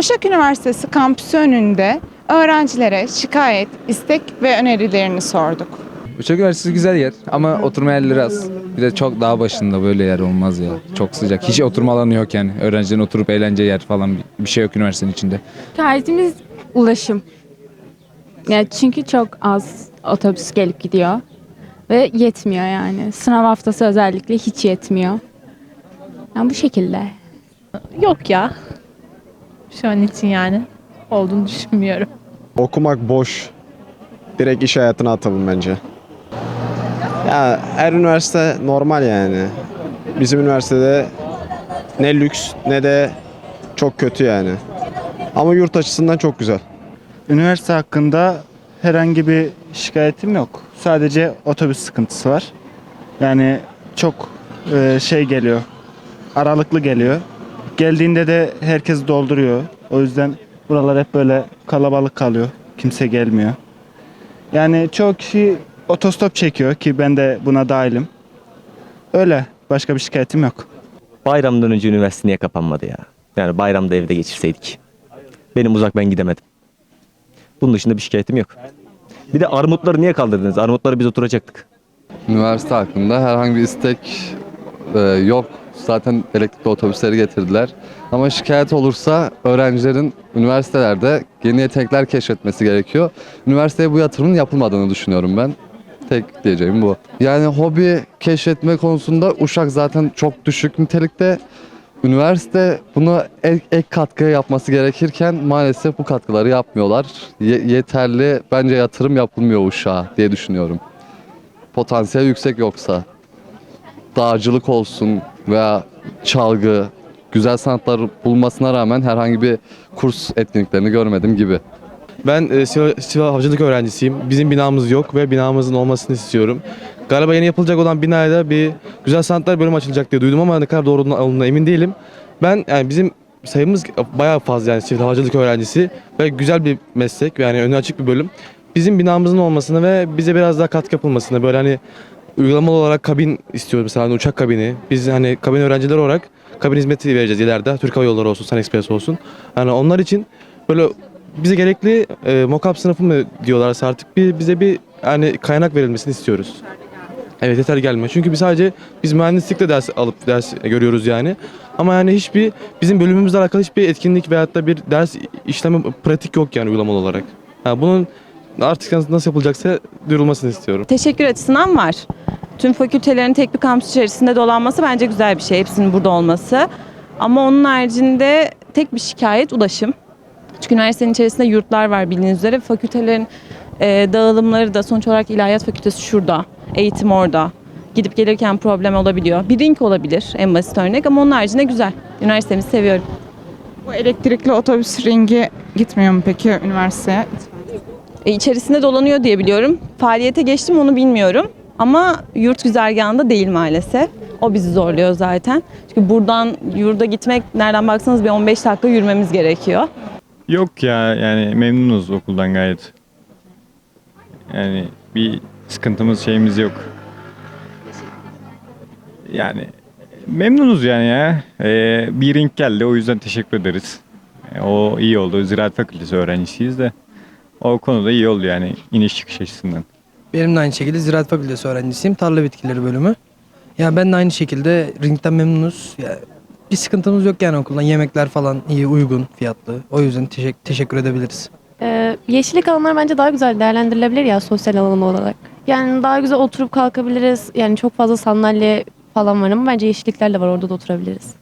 Uşak Üniversitesi kampüsü önünde öğrencilere şikayet, istek ve önerilerini sorduk. Uçak Üniversitesi güzel yer ama oturma yerleri az. Bir de çok dağ başında böyle yer olmaz ya. Çok sıcak. Hiç oturma alanı yok yani. Öğrencilerin oturup eğlence yer falan bir şey yok üniversitenin içinde. Tercihimiz ulaşım. Yani çünkü çok az otobüs gelip gidiyor ve yetmiyor yani. Sınav haftası özellikle hiç yetmiyor. Yani bu şekilde. Yok ya. Şu an için yani. Olduğunu düşünmüyorum. Okumak boş. Direkt iş hayatına atalım bence. Ya her üniversite normal yani. Bizim üniversitede ne lüks ne de çok kötü yani. Ama yurt açısından çok güzel. Üniversite hakkında herhangi bir şikayetim yok. Sadece otobüs sıkıntısı var. Yani çok e, şey geliyor. Aralıklı geliyor. Geldiğinde de herkes dolduruyor. O yüzden buralar hep böyle kalabalık kalıyor. Kimse gelmiyor. Yani çoğu kişi otostop çekiyor ki ben de buna dahilim. Öyle. Başka bir şikayetim yok. Bayramdan önce üniversite niye kapanmadı ya? Yani bayramda evde geçirseydik. Benim uzak ben gidemedim. Bunun dışında bir şikayetim yok. Bir de armutları niye kaldırdınız? Armutları biz oturacaktık. Üniversite hakkında herhangi bir istek e, yok. Zaten elektrikli otobüsleri getirdiler. Ama şikayet olursa öğrencilerin üniversitelerde yeni yetenekler keşfetmesi gerekiyor. Üniversiteye bu yatırımın yapılmadığını düşünüyorum ben. Tek diyeceğim bu. Yani hobi keşfetme konusunda Uşak zaten çok düşük nitelikte. Üniversite buna ek, ek katkı yapması gerekirken maalesef bu katkıları yapmıyorlar. Ye- yeterli bence yatırım yapılmıyor Uşak'a diye düşünüyorum potansiyel yüksek yoksa dağcılık olsun veya çalgı, güzel sanatlar bulmasına rağmen herhangi bir kurs etkinliklerini görmedim gibi. Ben e, Sivas, Sivas öğrencisiyim. Bizim binamız yok ve binamızın olmasını istiyorum. Galiba yeni yapılacak olan binada bir güzel sanatlar bölümü açılacak diye duydum ama ne kadar doğru olduğuna emin değilim. Ben yani bizim sayımız bayağı fazla yani sivil havacılık öğrencisi ve güzel bir meslek yani önü açık bir bölüm. Bizim binamızın olmasını ve bize biraz daha katkı yapılmasını böyle hani uygulamalı olarak kabin istiyoruz mesela hani uçak kabini. Biz hani kabin öğrencileri olarak kabin hizmeti vereceğiz ileride. Türk Hava Yolları olsun, Sun Express olsun. Hani onlar için böyle bize gerekli e, mockup sınıfı mı diyorlarsa artık bir, bize bir yani kaynak verilmesini istiyoruz. Evet yeter gelmiyor. Çünkü biz sadece biz mühendislikte ders alıp ders görüyoruz yani. Ama yani hiçbir bizim bölümümüzle alakalı hiçbir etkinlik veyahut da bir ders işlemi pratik yok yani uygulamalı olarak. Yani bunun artık nasıl yapılacaksa duyurulmasını istiyorum. Teşekkür açısından var. Tüm fakültelerin tek bir kampüs içerisinde dolanması bence güzel bir şey. Hepsinin burada olması. Ama onun haricinde tek bir şikayet ulaşım. Çünkü üniversitenin içerisinde yurtlar var bildiğiniz üzere. Fakültelerin e, dağılımları da sonuç olarak ilahiyat fakültesi şurada. Eğitim orada. Gidip gelirken problem olabiliyor. Bir ring olabilir en basit örnek ama onun haricinde güzel. Üniversitemizi seviyorum. Bu elektrikli otobüs ringi gitmiyor mu peki üniversiteye? E, içerisinde dolanıyor diye biliyorum. Faaliyete geçtim onu bilmiyorum. Ama yurt güzergahında değil maalesef. O bizi zorluyor zaten. Çünkü buradan yurda gitmek nereden baksanız bir 15 dakika yürümemiz gerekiyor. Yok ya yani memnunuz okuldan gayet. Yani bir sıkıntımız şeyimiz yok. Yani memnunuz yani ya. Ee, bir ring geldi o yüzden teşekkür ederiz. Ee, o iyi oldu. Ziraat Fakültesi öğrencisiyiz de. O konuda iyi oldu yani iniş çıkış açısından. Benim de aynı şekilde Ziraat Fakültesi öğrencisiyim. Tarla bitkileri bölümü. Ya ben de aynı şekilde ringden memnunuz. Ya bir sıkıntımız yok yani okuldan. Yemekler falan iyi, uygun fiyatlı. O yüzden teşekkür, teşekkür edebiliriz. Ee, yeşillik alanlar bence daha güzel değerlendirilebilir ya sosyal alan olarak. Yani daha güzel oturup kalkabiliriz. Yani çok fazla sandalye falan var ama bence yeşillikler de var orada da oturabiliriz.